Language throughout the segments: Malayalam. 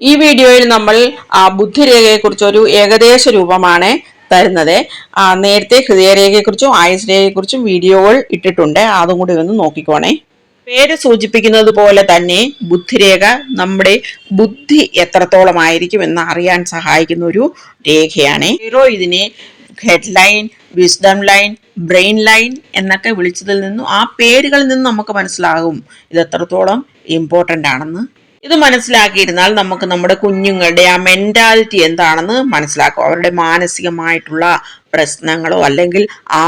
ഈ വീഡിയോയിൽ നമ്മൾ ബുദ്ധിരേഖയെക്കുറിച്ച് ഒരു ഏകദേശ രൂപമാണ് തരുന്നത്. നേരത്തെ ഹൃദയരേഖയെക്കുറിച്ചും ആയുസ് രേഖയെക്കുറിച്ചും വീഡിയോകൾ ഇട്ടിട്ടുണ്ട്. അതും കൂടി ഒന്ന് നോക്കിക്കോണേ. പേര് സൂചിപ്പിക്കുന്നത് പോലെ തന്നെ ബുദ്ധിരേഖ നമ്മുടെ ബുദ്ധി എത്രത്തോളം ആയിരിക്കും എന്ന് അറിയാൻ സഹായിക്കുന്ന ഒരു രേഖയാണ്. ഹീറോ ഇതിനെ head line wisdom line brain line എന്നൊക്കെ വിളിച്ചതിൽ നിന്നും ആ പേരുകളിൽ നിന്നും നമുക്ക് മനസ്സിലാകും ഇത് എത്രത്തോളം ഇമ്പോർട്ടന്റ് ആണെന്ന്. ഇത് മനസ്സിലാക്കിയിരുന്നാൽ നമുക്ക് നമ്മുടെ കുഞ്ഞുങ്ങളുടെ ആ മെന്റാലിറ്റി എന്താണെന്ന് മനസ്സിലാക്കും. അവരുടെ മാനസികമായിട്ടുള്ള പ്രശ്നങ്ങളോ അല്ലെങ്കിൽ ആ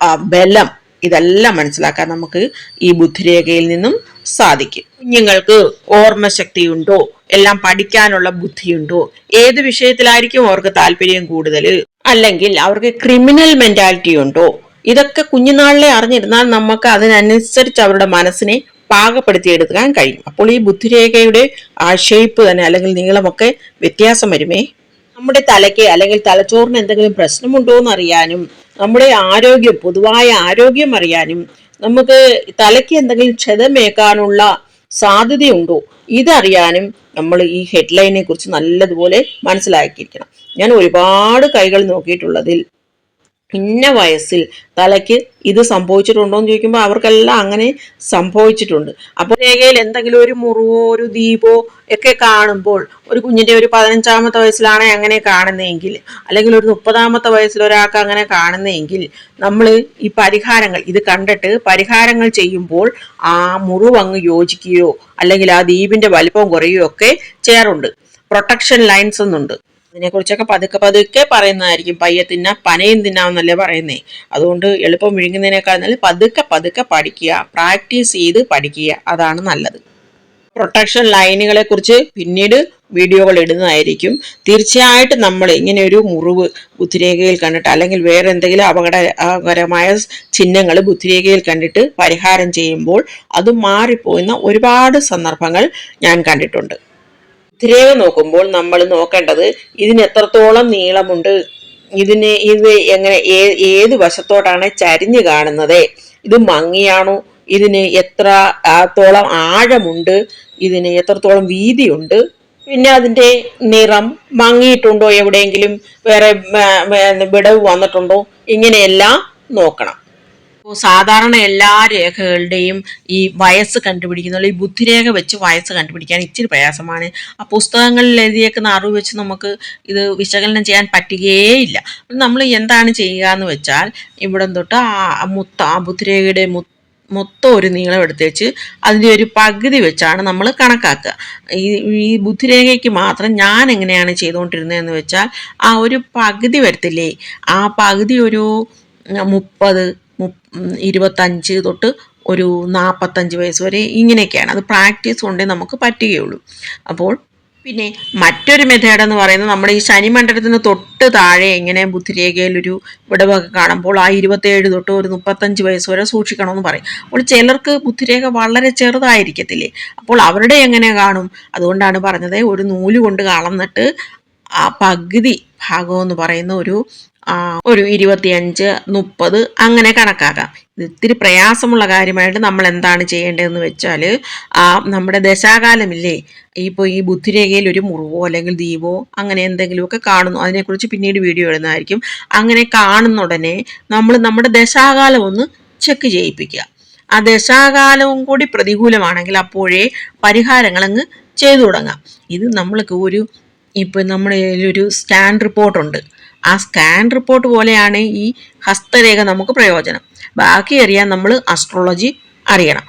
ആ ബലം ഇതെല്ലാം മനസ്സിലാക്കാൻ നമുക്ക് ഈ ബുദ്ധിരേഖയിൽ നിന്നും സാധിക്കും. കുഞ്ഞുങ്ങൾക്ക് ഓർമ്മശക്തിയുണ്ടോ? എല്ലാം പഠിക്കാനുള്ള ബുദ്ധിയുണ്ടോ? ഏത് വിഷയത്തിലായിരിക്കും അവർക്ക് താല്പര്യം കൂടുതൽ? അല്ലെങ്കിൽ അവർക്ക് ക്രിമിനൽ മെന്റാലിറ്റി ഉണ്ടോ? ഇതൊക്കെ കുഞ്ഞുനാളിലെ അറിഞ്ഞിരുന്നാൽ നമുക്ക് അതിനനുസരിച്ച് അവരുടെ മനസ്സിനെ പാകപ്പെടുത്തിയെടുക്കാൻ കഴിയും. അപ്പോൾ ഈ ബുദ്ധിരേഖയുടെ ആ ഷേപ്പ് തന്നെ അല്ലെങ്കിൽ നീളമൊക്കെ വ്യത്യാസം വരുമേ? നമ്മുടെ തലയ്ക്ക് അല്ലെങ്കിൽ തലച്ചോറിന് എന്തെങ്കിലും പ്രശ്നമുണ്ടോ എന്ന് അറിയാനും നമ്മുടെ ആരോഗ്യം പൊതുവായ ആരോഗ്യം അറിയാനും നമുക്ക് തലയ്ക്ക് എന്തെങ്കിലും ക്ഷതമേക്കാനുള്ള സാധ്യതയുണ്ടോ? ഇതറിയാനും നമ്മൾ ഈ ഹെഡ്ലൈനെ കുറിച്ച് നല്ലതുപോലെ മനസ്സിലാക്കിയിരിക്കണം. ഞാൻ ഒരുപാട് കൈകൾ നോക്കിയിട്ടുള്ളതിൽ ഇന്ന വയസ്സിൽ തലയ്ക്ക് ഇത് സംഭവിച്ചിട്ടുണ്ടോ എന്ന് ചോദിക്കുമ്പോൾ അവർക്കെല്ലാം അങ്ങനെ സംഭവിച്ചിട്ടുണ്ട്. അപ്പോൾ രേഖയിൽ എന്തെങ്കിലും ഒരു മുറിവോ ഒരു ദീപോ ഒക്കെ കാണുമ്പോൾ ഒരു കുഞ്ഞിന്റെ ഒരു പതിനഞ്ചാമത്തെ വയസ്സിലാണ് അങ്ങനെ കാണുന്നതെങ്കിൽ അല്ലെങ്കിൽ ഒരു മുപ്പതാമത്തെ വയസ്സിൽ ഒരാൾക്ക് അങ്ങനെ കാണുന്നതെങ്കിൽ നമ്മൾ ഈ പരിഹാരങ്ങൾ ഇത് കണ്ടിട്ട് പരിഹാരങ്ങൾ ചെയ്യുമ്പോൾ ആ മുറിവ് അങ്ങ് യോജിക്കുകയോ അല്ലെങ്കിൽ ആ ദ്വീപിന്റെ വലിപ്പം കുറയുകയോ ഒക്കെ ചെയ്യാറുണ്ട്. പ്രൊട്ടക്ഷൻ ലൈൻസ് എന്നുണ്ട്. ഇതിനെക്കുറിച്ചൊക്കെ പതുക്കെ പതുക്കെ പറയുന്നതായിരിക്കും. പയ്യെ തിന്നാ പനയും തിന്നാമെന്നല്ലേ പറയുന്നേ. അതുകൊണ്ട് എളുപ്പം വിഴുങ്ങുന്നതിനേക്കാൾ നല്ല പതുക്കെ പതുക്കെ പഠിക്കുക പ്രാക്ടീസ് ചെയ്ത് പഠിക്കുക. അതാണ് നല്ലത്. പ്രൊട്ടക്ഷൻ ലൈനുകളെ കുറിച്ച് പിന്നീട് വീഡിയോകൾ ഇടുന്നതായിരിക്കും. തീർച്ചയായിട്ടും നമ്മൾ ഇങ്ങനെ ഒരു മുറിവ് ബുദ്ധിരേഖയിൽ കണ്ടിട്ട് അല്ലെങ്കിൽ വേറെ എന്തെങ്കിലും അപകടകരമായ ചിഹ്നങ്ങൾ ബുദ്ധിരേഖയിൽ കണ്ടിട്ട് പരിഹാരം ചെയ്യുമ്പോൾ അത് മാറിപ്പോയുന്ന ഒരുപാട് സന്ദർഭങ്ങൾ ഞാൻ കണ്ടിട്ടുണ്ട്. ബുദ്ധിരേഖ നോക്കുമ്പോൾ നമ്മൾ നോക്കേണ്ടത് ഇതിന് എത്രത്തോളം നീളമുണ്ട്? ഇതിന് ഇത് എങ്ങനെ ഏത് വശത്തോട്ടാണ് ചരിഞ്ഞു കാണുന്നത്? ഇത് മങ്ങിയാണോ? ഇതിന് എത്ര തോളം ആഴമുണ്ട്? ഇതിന് എത്രത്തോളം വീതിയുണ്ട്? പിന്നെ അതിന്റെ നിറം മങ്ങിയിട്ടുണ്ടോ എവിടെയെങ്കിലും? വേറെ വിടവ് വന്നിട്ടുണ്ടോ? ഇങ്ങനെയെല്ലാം നോക്കണം. സാധാരണ എല്ലാ രേഖകളുടെയും ഈ വയസ്സ് കണ്ടുപിടിക്കുന്ന ഈ ബുദ്ധിരേഖ വെച്ച് വയസ്സ് കണ്ടുപിടിക്കാൻ ഇച്ചിരി പ്രയാസമാണ്. ആ പുസ്തകങ്ങളിൽ എഴുതിയേക്കുന്ന അറിവ് വെച്ച് നമുക്ക് ഇത് വിശകലനം ചെയ്യാൻ പറ്റുകയേയില്ല. നമ്മൾ എന്താണ് ചെയ്യുക എന്ന് വെച്ചാൽ ഇവിടെ തൊട്ട് ആ മുത്ത ആ ബുദ്ധിരേഖയുടെ മു മൊത്തം ഒരു നീളം എടുത്ത് വെച്ച് അതിന്റെ ഒരു പകുതി വെച്ചാണ് നമ്മൾ കണക്കാക്കുക. ഈ ഈ ബുദ്ധിരേഖയ്ക്ക് മാത്രം ഞാൻ എങ്ങനെയാണ് ചെയ്തുകൊണ്ടിരുന്നതെന്ന് വെച്ചാൽ ആ ഒരു പകുതി വരത്തില്ലേ ആ പകുതി ഒരു മുപ്പത് മുപ്പ ഇരുപത്തഞ്ച് തൊട്ട് ഒരു നാൽപ്പത്തഞ്ച് വയസ്സ് വരെ ഇങ്ങനെയൊക്കെയാണ്. അത് പ്രാക്ടീസ് കൊണ്ടേ നമുക്ക് പറ്റുകയുള്ളൂ. അപ്പോൾ പിന്നെ മറ്റൊരു മെത്തേഡ് എന്ന് പറയുന്നത് നമ്മുടെ ഈ ശനിമണ്ഡലത്തിന് തൊട്ട് താഴെ എങ്ങനെ ബുദ്ധിരേഖയിൽ ഒരു വിടവൊക്കെ കാണുമ്പോൾ ആ ഇരുപത്തേഴ് തൊട്ട് ഒരു മുപ്പത്തഞ്ച് വയസ്സ് വരെ സൂക്ഷിക്കണമെന്ന് പറയും. അപ്പോൾ ചിലർക്ക് ബുദ്ധിരേഖ വളരെ ചെറുതായിരിക്കത്തില്ലേ? അപ്പോൾ അവരുടെ എങ്ങനെ കാണും? അതുകൊണ്ടാണ് പറഞ്ഞത് ഒരു നൂൽ കൊണ്ട് കളന്നിട്ട് ആ പകുതി ഭാഗം എന്ന് പറയുന്ന ഒരു ഒരു ഇരുപത്തിയഞ്ച് മുപ്പത് അങ്ങനെ കണക്കാക്കാം. ഇത് ഇത്തിരി പ്രയാസമുള്ള കാര്യമായിട്ട് നമ്മൾ എന്താണ് ചെയ്യേണ്ടതെന്ന് വെച്ചാൽ ആ നമ്മുടെ ദശാകാലമില്ലേ? ഇപ്പോൾ ഈ ബുദ്ധിരേഖയിൽ ഒരു മുറിവോ അല്ലെങ്കിൽ ദീപോ അങ്ങനെ എന്തെങ്കിലുമൊക്കെ കാണുന്നു. അതിനെക്കുറിച്ച് പിന്നീട് വീഡിയോ ഇടുന്നതായിരിക്കും. അങ്ങനെ കാണുന്ന ഉടനെ നമ്മൾ നമ്മുടെ ദശാകാലം ഒന്ന് ചെക്ക് ചെയ്യിപ്പിക്കുക. ആ ദശാകാലവും കൂടി പ്രതികൂലമാണെങ്കിൽ അപ്പോഴേ പരിഹാരങ്ങൾ അങ്ങ് ചെയ്തു തുടങ്ങാം. ഇത് നമ്മൾക്ക് ഒരു ഇപ്പം നമ്മുടെ ഒരു സ്കാൻ റിപ്പോർട്ടുണ്ട്. ആ സ്കാൻ റിപ്പോർട്ട് പോലെയാണ് ഈ ഹസ്തരേഖ നമുക്ക് പ്രയോജനം. ബാക്കി അറിയാൻ നമ്മൾ അസ്ട്രോളജി അറിയണം.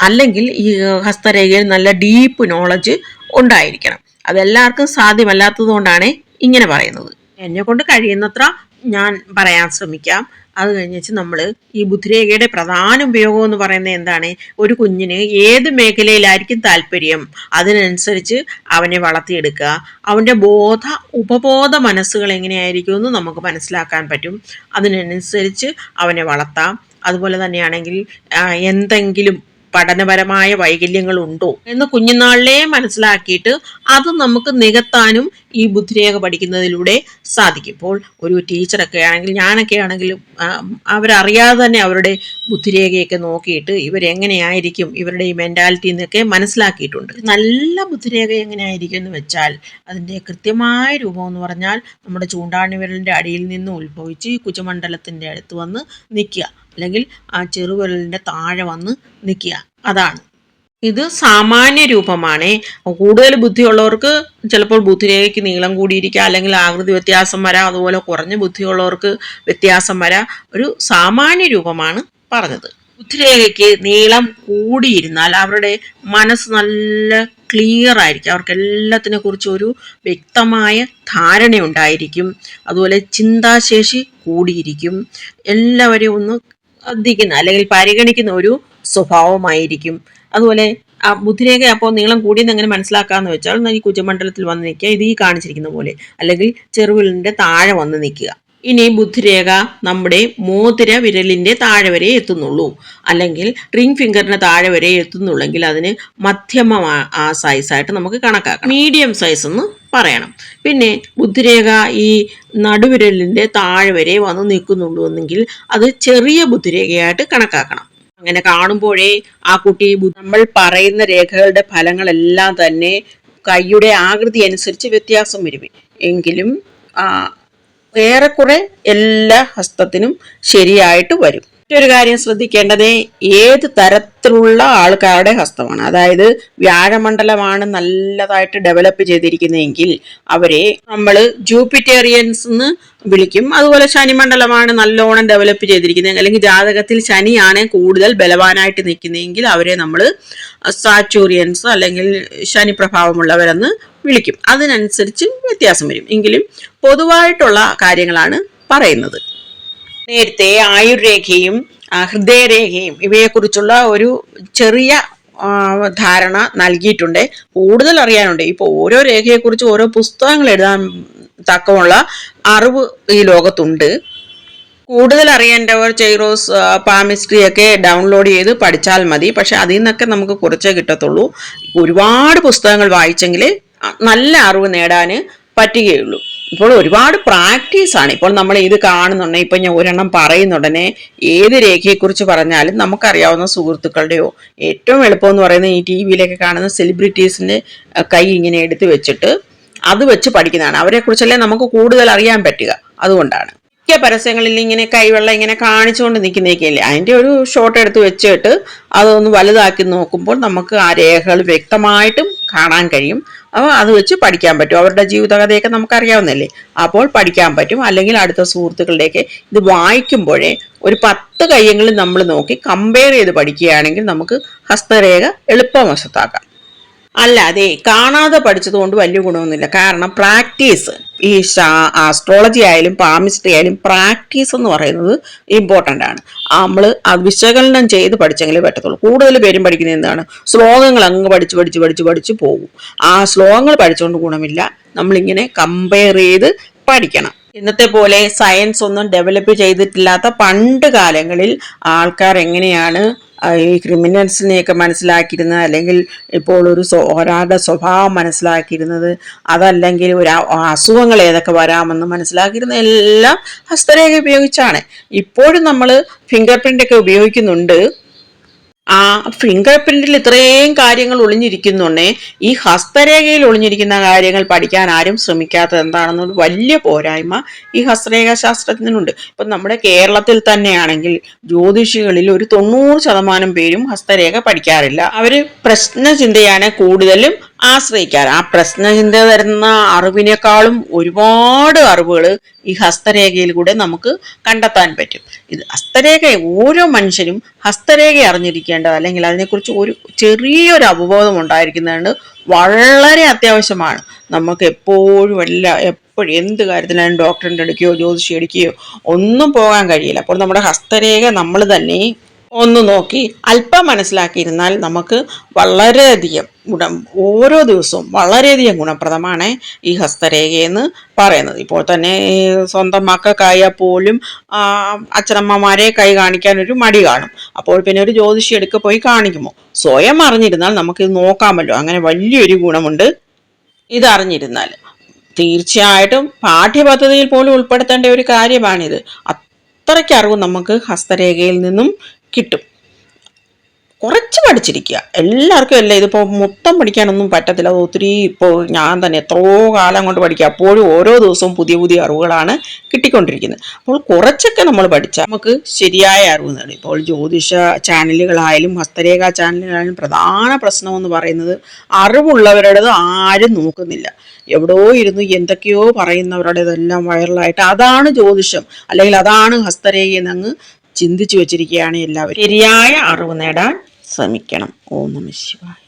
അല്ലെങ്കിൽ ഈ ഹസ്തരേഖയിൽ നല്ല ഡീപ്പ് നോളജ് ഉണ്ടായിരിക്കണം. അതെല്ലാവർക്കും സാധ്യമല്ലാത്തത് കൊണ്ടാണ് ഇങ്ങനെ പറയുന്നത്. എന്നെ കൊണ്ട് കഴിയുന്നത്ര ഞാൻ പറയാൻ ശ്രമിക്കാം. അത് കഴിഞ്ഞിട്ട് നമ്മൾ ഈ ബുദ്ധിരേഖയുടെ പ്രധാന ഉപയോഗം എന്ന് പറയുന്നത് എന്താണ്? ഒരു കുഞ്ഞിന് ഏത് മേഖലയിലായിരിക്കും താല്പര്യം? അതിനനുസരിച്ച് അവനെ വളർത്തിയെടുക്കുക. അവന്റെ ബോധ ഉപബോധ മനസ്സുകൾ എങ്ങനെയായിരിക്കും എന്ന് നമുക്ക് മനസ്സിലാക്കാൻ പറ്റും. അതിനനുസരിച്ച് അവനെ വളർത്താം. അതുപോലെ തന്നെയാണെങ്കിൽ എന്തെങ്കിലും പഠനപരമായ വൈകല്യങ്ങൾ ഉണ്ടോ എന്ന് കുഞ്ഞുനാളിലേ മനസ്സിലാക്കിയിട്ട് അത് നമുക്ക് നികത്താനും ഈ ബുദ്ധിരേഖ പഠിക്കുന്നതിലൂടെ സാധിക്കും. ഇപ്പോൾ ഒരു ടീച്ചറൊക്കെ ആണെങ്കിൽ ഞാനൊക്കെ ആണെങ്കിലും അവരറിയാതെ തന്നെ അവരുടെ ബുദ്ധിരേഖയൊക്കെ നോക്കിയിട്ട് ഇവരെങ്ങനെയായിരിക്കും ഇവരുടെ ഈ മെന്റാലിറ്റി എന്നൊക്കെ മനസ്സിലാക്കിയിട്ടുണ്ട്. നല്ല ബുദ്ധിരേഖ എങ്ങനെയായിരിക്കും എന്ന് വെച്ചാൽ അതിന്റെ കൃത്യമായ രൂപം എന്ന് പറഞ്ഞാൽ നമ്മുടെ ചൂണ്ടാണി വിരലിന്റെ അടിയിൽ നിന്ന് ഉത്ഭവിച്ച് കുജമണ്ഡലത്തിന്റെ അടുത്ത് വന്ന് നിൽക്കുക. അല്ലെങ്കിൽ ആ ചെറുവിരലിന്റെ താഴെ വന്ന് നിൽക്കുക. അതാണ്. ഇത് സാമാന്യ രൂപമാണ്. കൂടുതൽ ബുദ്ധിയുള്ളവർക്ക് ചിലപ്പോൾ ബുദ്ധിരേഖയ്ക്ക് നീളം കൂടിയിരിക്കുക അല്ലെങ്കിൽ ആകൃതി വ്യത്യാസം വരാം. അതുപോലെ കുറഞ്ഞ ബുദ്ധിയുള്ളവർക്ക് വ്യത്യാസം വരാം. ഒരു സാമാന്യ രൂപമാണ് പറഞ്ഞത്. ബുദ്ധിരേഖയ്ക്ക് നീളം കൂടിയിരുന്നാൽ അവരുടെ മനസ്സ് നല്ല ക്ലിയർ ആയിരിക്കും. അവർക്ക് എല്ലാത്തിനെ കുറിച്ച് ഒരു വ്യക്തമായ ധാരണയുണ്ടായിരിക്കും. അതുപോലെ ചിന്താശേഷി കൂടിയിരിക്കും. എല്ലാവരെയും ഒന്ന് ശ്രദ്ധിക്കുന്ന അല്ലെങ്കിൽ പരിഗണിക്കുന്ന ഒരു സ്വഭാവമായിരിക്കും. അതുപോലെ ആ ബുദ്ധിരേഖ അപ്പോൾ നീളം കൂടിയെന്ന് എങ്ങനെ മനസ്സിലാക്കാന്ന് വെച്ചാൽ ഈ കുജമണ്ഡലത്തിൽ വന്ന് നിൽക്കുക ഇത് ഈ കാണിച്ചിരിക്കുന്ന പോലെ. അല്ലെങ്കിൽ ചെറുവിരലിന്റെ താഴെ വന്ന് നിൽക്കുക. ഇനി ബുദ്ധിരേഖ നമ്മുടെ മോതിര വിരലിന്റെ താഴെ വരെ എത്തുന്നുള്ളൂ. അല്ലെങ്കിൽ റിംഗ് ഫിംഗറിന്റെ താഴെ വരെ എത്തുന്നുള്ളെങ്കിൽ അതിന് മധ്യമ ആ സൈസായിട്ട് നമുക്ക് കണക്കാക്കാം മീഡിയം സൈസ് എന്ന് പറയണം. പിന്നെ ബുദ്ധിരേഖ ഈ നടുവിരലിന്റെ താഴെ വരെ വന്ന് നിൽക്കുന്നുള്ളൂ എന്നെങ്കിൽ അത് ചെറിയ ബുദ്ധിരേഖയായിട്ട് കണക്കാക്കണം. അങ്ങനെ കാണുമ്പോഴേ ആ കുട്ടി നമ്മൾ പറയുന്ന രേഖകളുടെ ഫലങ്ങളെല്ലാം തന്നെ കൈയുടെ ആകൃതി അനുസരിച്ച് വ്യത്യാസം വരും. എങ്കിലും ഏറെക്കുറെ എല്ലാ ഹസ്തത്തിനും ശരിയായിട്ട് വരും. മറ്റൊരു കാര്യം ശ്രദ്ധിക്കേണ്ടത് ഏത് തരത്തിലുള്ള ആൾക്കാരുടെ ഹസ്തമാണ്. അതായത് വ്യാഴമണ്ഡലമാണ് നല്ലതായിട്ട് ഡെവലപ്പ് ചെയ്തിരിക്കുന്നതെങ്കിൽ അവരെ നമ്മൾ ജൂപ്പിറ്റേറിയൻസ് എന്ന് വിളിക്കും. അതുപോലെ ശനിമണ്ഡലമാണ് നല്ലോണം ഡെവലപ്പ് ചെയ്തിരിക്കുന്നത്. അല്ലെങ്കിൽ ജാതകത്തിൽ ശനിയാണ് കൂടുതൽ ബലവാനായിട്ട് നിൽക്കുന്നതെങ്കിൽ അവരെ നമ്മൾ സാച്ചൂറിയൻസ് അല്ലെങ്കിൽ ശനി പ്രഭാവമുള്ളവരെന്ന് വിളിക്കും. അതിനനുസരിച്ച് വ്യത്യാസം വരും. എങ്കിലും പൊതുവായിട്ടുള്ള കാര്യങ്ങളാണ് പറയുന്നത്. നേരത്തെ ആയുർരേഖയും ഹൃദയരേഖയും ഇവയെക്കുറിച്ചുള്ള ഒരു ചെറിയ ധാരണ നൽകിയിട്ടുണ്ട്. കൂടുതൽ അറിയാനുണ്ട്. ഇപ്പോൾ ഓരോ രേഖയെക്കുറിച്ച് ഓരോ പുസ്തകങ്ങൾ എഴുതാൻ തക്കമുള്ള അറിവ് ഈ ലോകത്തുണ്ട്. കൂടുതൽ അറിയേണ്ടവർ ചെയ്റോസ് പാമിസ്ട്രി ഒക്കെ ഡൗൺലോഡ് ചെയ്ത് പഠിച്ചാൽ മതി. പക്ഷെ അതിൽ നിന്നൊക്കെ നമുക്ക് കുറച്ചേ കിട്ടത്തുള്ളൂ. ഒരുപാട് പുസ്തകങ്ങൾ വായിച്ചെങ്കിൽ നല്ല അറിവ് നേടാൻ പറ്റുകയുള്ളൂ. ഇപ്പോൾ ഒരുപാട് പ്രാക്ടീസാണ് ഇപ്പോൾ നമ്മൾ ഇത് കാണുന്നുണ്ടെങ്കിൽ ഇപ്പം ഞാൻ ഒരെണ്ണം പറയുന്നുടനെ ഏത് രേഖയെക്കുറിച്ച് പറഞ്ഞാലും നമുക്കറിയാവുന്ന സുഹൃത്തുക്കളുടെയോ ഏറ്റവും എളുപ്പം എന്ന് പറയുന്നത് ഈ ടി വിയിലൊക്കെ കാണുന്ന സെലിബ്രിറ്റീസിന്റെ കൈ ഇങ്ങനെ എടുത്ത് വെച്ചിട്ട് അത് വെച്ച് പഠിക്കുന്നതാണ്. അവരെക്കുറിച്ചല്ലേ നമുക്ക് കൂടുതൽ അറിയാൻ പറ്റുക. അതുകൊണ്ടാണ്. മിക്ക പരസ്യങ്ങളിൽ ഇങ്ങനെ കൈവെള്ളം ഇങ്ങനെ കാണിച്ചുകൊണ്ട് നിൽക്കുന്നേക്കില്ലേ അതിന്റെ ഒരു ഷോട്ട് എടുത്ത് വെച്ചിട്ട് അതൊന്ന് വലുതാക്കി നോക്കുമ്പോൾ നമുക്ക് ആ രേഖകൾ വ്യക്തമായിട്ടും കാണാൻ കഴിയും. അപ്പോൾ അത് വെച്ച് പഠിക്കാൻ പറ്റും. അവരുടെ ജീവിതകഥയൊക്കെ നമുക്കറിയാവുന്നല്ലേ അപ്പോൾ പഠിക്കാൻ പറ്റും. അല്ലെങ്കിൽ അടുത്ത സുഹൃത്തുക്കളുടെയൊക്കെ ഇത് വായിക്കുമ്പോഴേ ഒരു പത്ത് കയ്യെങ്കിലും നമ്മൾ നോക്കി കമ്പയർ ചെയ്ത് പഠിക്കുകയാണെങ്കിൽ നമുക്ക് ഹസ്തരേഖ എളുപ്പം വശത്താക്കാം അല്ലാതെ കാണാതെ പഠിച്ചതുകൊണ്ട് വലിയ ഗുണമൊന്നുമില്ല. കാരണം പ്രാക്ടീസ് ഈ ആസ്ട്രോളജി ആയാലും പാമിസ്ട്രി ആയാലും പ്രാക്ടീസ് എന്ന് പറയുന്നത് ഇമ്പോർട്ടന്റ് ആണ്. നമ്മൾ അത് വിശകലനം ചെയ്ത് പഠിച്ചെങ്കിലേ പറ്റത്തുള്ളൂ. കൂടുതൽ പേരും പഠിക്കുന്നത് എന്താണ്? ശ്ലോകങ്ങൾ അങ്ങ് പഠിച്ച് പഠിച്ച് പഠിച്ച് പഠിച്ച് പോകും. ആ ശ്ലോകങ്ങൾ പഠിച്ചുകൊണ്ട് ഗുണമില്ല. നമ്മളിങ്ങനെ കമ്പയർ ചെയ്ത് പഠിക്കണം. ഇന്നത്തെ പോലെ സയൻസ് ഒന്നും ഡെവലപ്പ് ചെയ്തിട്ടില്ലാത്ത പണ്ട് കാലങ്ങളിൽ ആൾക്കാർ എങ്ങനെയാണ് ഈ ക്രിമിനൽസിനെയൊക്കെ മനസ്സിലാക്കിയിരുന്നത് അല്ലെങ്കിൽ ഇപ്പോൾ ഒരു ഒരാളുടെ സ്വഭാവം മനസ്സിലാക്കിയിരുന്നത് അതല്ലെങ്കിൽ ഒരു അസുഖങ്ങൾ ഏതൊക്കെ വരാമെന്ന് മനസ്സിലാക്കിയിരുന്ന എല്ലാം ഹസ്തരേഖ ഉപയോഗിച്ചാണ്. ഇപ്പോഴും നമ്മൾ ഫിംഗർ പ്രിന്റൊക്കെ ഉപയോഗിക്കുന്നുണ്ട്. ആ ഫിംഗർ പ്രിന്റിൽ ഇത്രയും കാര്യങ്ങൾ ഒളിഞ്ഞിരിക്കുന്നുണ്ടേ. ഈ ഹസ്തരേഖയിൽ ഒളിഞ്ഞിരിക്കുന്ന കാര്യങ്ങൾ പഠിക്കാൻ ആരും ശ്രമിക്കാത്തത് എന്താണെന്നൊരു വലിയ പോരായ്മ ഈ ഹസ്തരേഖ ശാസ്ത്രജ്ഞനുണ്ട് ഇപ്പം നമ്മുടെ കേരളത്തിൽ തന്നെയാണെങ്കിൽ ജ്യോതിഷികളിൽ ഒരു തൊണ്ണൂറ് ശതമാനം പേരും ഹസ്തരേഖ പഠിക്കാറില്ല. അവർ പ്രശ്നചിന്തയാണ് കൂടുതലും ആശ്രയിക്കാറ്. ആ പ്രശ്നചിന്ത തരുന്ന അറിവിനേക്കാളും ഒരുപാട് അറിവുകൾ ഈ ഹസ്തരേഖയിൽ കൂടെ നമുക്ക് കണ്ടെത്താൻ പറ്റും. ഇത് ഹസ്തരേഖ ഓരോ മനുഷ്യനും ഹസ്തരേഖ അറിഞ്ഞിരിക്കേണ്ടത് അല്ലെങ്കിൽ അതിനെക്കുറിച്ച് ഒരു ചെറിയൊരു അവബോധം ഉണ്ടായിരിക്കുന്നതാണ് വളരെ അത്യാവശ്യമാണ്. നമുക്ക് എപ്പോഴും എല്ലാ എപ്പോഴും എന്ത് കാര്യത്തിലായാലും ഡോക്ടറിന്റെ അടുക്കുകയോ ജ്യോതിഷി എടുക്കുകയോ ഒന്നും പോകാൻ കഴിയില്ല. അപ്പോൾ നമ്മുടെ ഹസ്തരേഖ നമ്മൾ തന്നെ ഒന്ന് നോക്കി അല്പം മനസ്സിലാക്കിയിരുന്നാൽ നമുക്ക് വളരെയധികം ഗുണം ഓരോ ദിവസവും വളരെയധികം ഗുണപ്രദമാണ് ഈ ഹസ്തരേഖയെന്ന് പറയുന്നത്. ഇപ്പോൾ തന്നെ സ്വന്തം മക്കൾക്കായാൽ പോലും അച്ഛനമ്മമാരെ കൈ കാണിക്കാൻ ഒരു മടി കാണും. അപ്പോൾ പിന്നെ ഒരു ജ്യോതിഷി എടുക്ക പോയി കാണിക്കുമോ? സ്വയം അറിഞ്ഞിരുന്നാൽ നമുക്കിത് നോക്കാമല്ലോ. അങ്ങനെ വലിയൊരു ഗുണമുണ്ട് ഇതറിഞ്ഞിരുന്നാൽ. തീർച്ചയായിട്ടും പാഠ്യപദ്ധതിയിൽ പോലും ഉൾപ്പെടുത്തേണ്ട ഒരു കാര്യമാണിത്. അത്രയ്ക്ക് അറിവ് നമുക്ക് ഹസ്തരേഖയിൽ നിന്നും കിട്ടും. കുറച്ച് പഠിച്ചിരിക്കുക. എല്ലാവർക്കും അല്ല ഇതിപ്പോൾ മൊത്തം പഠിക്കാനൊന്നും പറ്റത്തില്ല. അത് ഒത്തിരി ഇപ്പോൾ ഞാൻ തന്നെ എത്രയോ കാലം കൊണ്ട് പഠിക്കുക. അപ്പോഴും ഓരോ ദിവസവും പുതിയ പുതിയ അറിവുകളാണ് കിട്ടിക്കൊണ്ടിരിക്കുന്നത്. അപ്പോൾ കുറച്ചൊക്കെ നമ്മൾ പഠിച്ചാൽ നമുക്ക് ശരിയായ അറിവ് നേടും. ഇപ്പോൾ ജ്യോതിഷ ചാനലുകളായാലും ഹസ്തരേഖ ചാനലുകളായാലും പ്രധാന പ്രശ്നമെന്ന് പറയുന്നത് അറിവുള്ളവരുടേത് ആരും നോക്കുന്നില്ല. എവിടെയോ ഇരുന്ന് എന്തൊക്കെയോ പറയുന്നവരുടേതെല്ലാം വൈറലായിട്ട് അതാണ് ജ്യോതിഷം. അല്ലെങ്കിൽ അതാണ് ഹസ്തരേഖ എന്നങ്ങ് ചിന്തിച്ചു വെച്ചിരിക്കുകയാണ് എല്ലാവരും. ശരിയായ അറിവ് നേടാൻ ശ്രമിക്കണം. ഓം നമ ശിവായ.